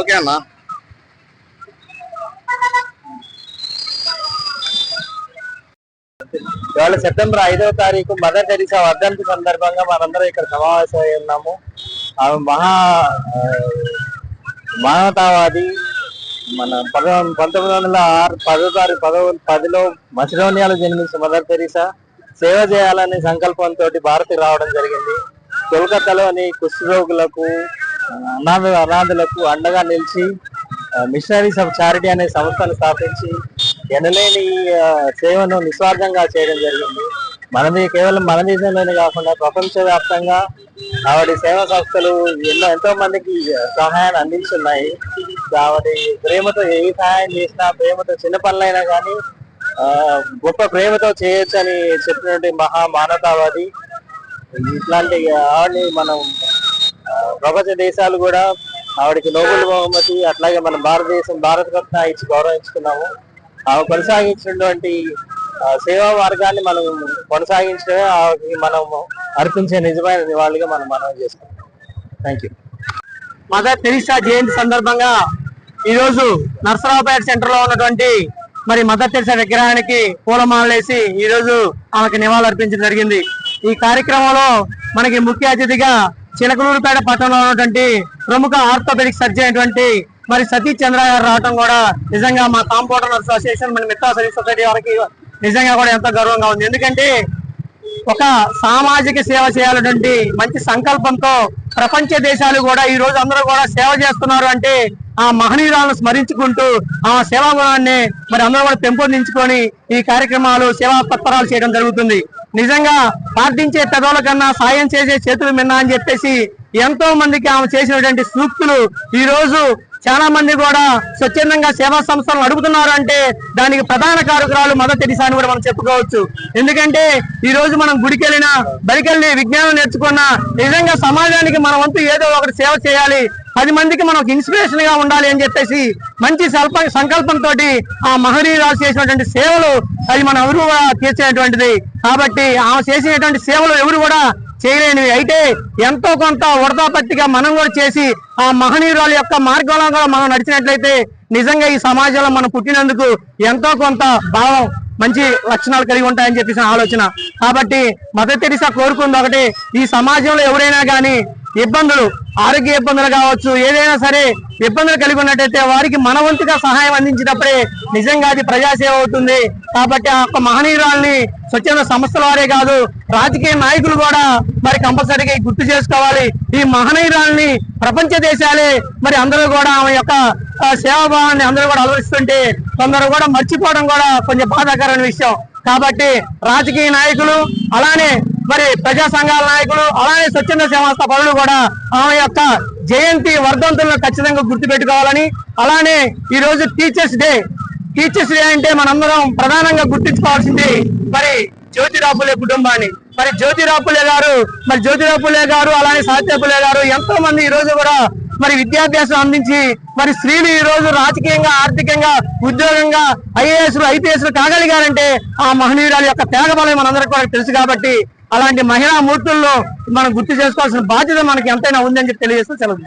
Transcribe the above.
Okay అన్న. ఇవాళ September ఐదవ తారీఖు మదర్ టెరిసా వర్ధంతి సందర్భంగా మనందరం ఇక్కడ సమావేశమై ఉన్నాము. ఆమె మహా మానవతావాది మన పద పంతొమ్మిది వందల ఆరు పదో తారీఖు పదో పదిలో మసిడోనియాలో జన్మించిన మదర్ తెరీసా సేవ చేయాలనే సంకల్పంతో భారత్కి రావడం జరిగింది. కోల్కతాలోని కుష్ఠరోగులకు అనాథ అనాథులకు అండగా నిలిచి మిషనరీస్ ఆఫ్ చారిటీ అనే సంస్థను స్థాపించి ఎనలేని సేవను నిస్వార్థంగా చేయడం జరిగింది. మనది కేవలం మన దేశంలోనే కాకుండా ప్రపంచవ్యాప్తంగా ఆవిడ సేవా సంస్థలు ఎన్నో ఎంతో మందికి సహాయాన్ని అందించున్నాయి. ఆవిడ ప్రేమతో ఏ సహాయం చేసినా ప్రేమతో చిన్న పనులైనా కానీ గొప్ప ప్రేమతో చేయొచ్చు అని చెప్పినటువంటి మహా మానవతావాది. ఇట్లాంటి ఆవిడని మనం ప్రపంచ దేశాలు కూడా ఆవిడకి నోబెల్ బహుమతి అట్లాగే మన భారతదేశం భారత రత్న ఇచ్చి గౌరవించుకున్నాము. ఆమె కొనసాగించినటువంటి సేవా మార్గాన్ని మనం కొనసాగించడమే ఆమెకి మనం అర్పించే నిజమైన నివాళిగా మనం మనం చేసుకుంటాం థ్యాంక్ యూ మదర్ తెరిసా జయంతి సందర్భంగా ఈరోజు నర్సరావుపేట సెంటర్లో ఉన్నటువంటి మరి మదర్ తెరిసా విగ్రహానికి పూలమాలలేసి ఈ రోజు ఆమెకు నివాళులు అర్పించడం జరిగింది. ఈ కార్యక్రమంలో మనకి ముఖ్య అతిథిగా చిలకలూరుపేట పట్టణంలో ఉన్నటువంటి ప్రముఖ ఆర్థోపెడిక్ సర్జన్ అయినటువంటి మరి సతీష్ చంద్ర గారు రావడం కూడా నిజంగా మా కాంపౌండర్ అసోసియేషన్ మన మిత్తా సర్వీస్ సొసైటీ వారికి నిజంగా కూడా ఎంతో గర్వంగా ఉంది. ఎందుకంటే ఒక సామాజిక సేవ చేయాలటువంటి మంచి సంకల్పంతో ప్రపంచ దేశాలు కూడా ఈ రోజు అందరూ కూడా సేవ చేస్తున్నారు అంటే ఆ మహనీయురాలను స్మరించుకుంటూ ఆ సేవా గుణాన్ని మరి అందరూ కూడా పెంపొందించుకొని ఈ కార్యక్రమాలు సేవా తత్పరాలు చేయడం జరుగుతుంది. నిజంగా ప్రార్థించే పెదవుల కన్నా సాయం చేసే చేతులు మిన్నా అని చెప్పేసి ఎంతో మందికి ఆమె చేసినటువంటి సూక్తులు ఈ రోజు చాలా మంది కూడా స్వచ్ఛందంగా సేవా సంస్థలు అడుగుతున్నారు అంటే దానికి ప్రధాన కారకురాలు మదర్ తెరిసా అని కూడా మనం చెప్పుకోవచ్చు. ఎందుకంటే ఈ రోజు మనం గుడికి వెళ్ళినా బడికెళ్ళి విజ్ఞానం నేర్చుకున్నా నిజంగా సమాజానికి మన వంతు ఏదో ఒకటి సేవ చేయాలి. పది మందికి మనం ఇన్స్పిరేషన్గా ఉండాలి అని చెప్పేసి మంచి సల్ప సంకల్పంతో ఆ మహనీయురాలు చేసినటువంటి సేవలు అది మనం ఎవరు కూడా తీర్చేటువంటిది. కాబట్టి ఆమె చేసినటువంటి సేవలు ఎవరు కూడా చేయలేనివి. అయితే ఎంతో కొంత ఉడతాపత్తిగా మనం కూడా చేసి ఆ మహనీయురాలు యొక్క మార్గంలో కూడా మనం నడిచినట్లయితే నిజంగా ఈ సమాజంలో మనం పుట్టినందుకు ఎంతో కొంత భావం మంచి లక్షణాలు కలిగి ఉంటాయని చెప్పేసి ఆలోచన. కాబట్టి మదర్ తెరిసా కోరుకుంది ఒకటి. ఈ సమాజంలో ఎవరైనా కానీ ఇబ్బందులు ఆరోగ్య ఇబ్బందులు కావచ్చు ఏదైనా సరే ఇబ్బందులు కలిగి ఉన్నట్టయితే వారికి మన వంతుగా సహాయం అందించినప్పుడే నిజంగా అది ప్రజాసేవ అవుతుంది. కాబట్టి ఆ యొక్క మహనీయురాల్ని స్వచ్ఛంద సంస్థల వారే కాదు రాజకీయ నాయకులు కూడా మరి కంపల్సరీగా గుర్తు చేసుకోవాలి. ఈ మహనీయురాల్ని ప్రపంచ దేశాలే మరి అందరూ కూడా ఆమె యొక్క సేవాభావాన్ని అందరూ కూడా అలవరిస్తుంటే కొందరు కూడా మర్చిపోవడం కూడా కొంచెం బాధాకరమైన విషయం. కాబట్టి రాజకీయ నాయకులు అలానే మరి ప్రజా సంఘాల నాయకులు అలానే స్వచ్ఛంద సేవా పనులు కూడా ఆమె యొక్క జయంతి వర్ధంతులను ఖచ్చితంగా గుర్తుపెట్టుకోవాలని అలానే ఈ రోజు టీచర్స్ డే. టీచర్స్ డే అంటే మనందరం ప్రధానంగా గుర్తించుకోవాల్సింది మరి జ్యోతిరాపులే కుటుంబాన్ని. మరి జ్యోతిరాపులే గారు మరి జ్యోతిరాపులే గారు అలానే సాత్యపులే గారు ఎంతో మంది ఈ రోజు కూడా మరి విద్యాభ్యాసం అందించి మరి స్త్రీలు ఈ రోజు రాజకీయంగా ఆర్థికంగా ఉద్యోగంగా ఐఏఎస్ ఐపీఎస్ కాగలిగారంటే ఆ మహనీయురాలు యొక్క త్యాగబలం మనందరికీ కూడా తెలుసు కాబట్టి అలాంటి మహిళా మూర్తుల్లో మనం గుర్తు చేసుకోవాల్సిన బాధ్యత మనకి ఎంతైనా ఉందని చెప్పి తెలియజేస్తూ సెలవు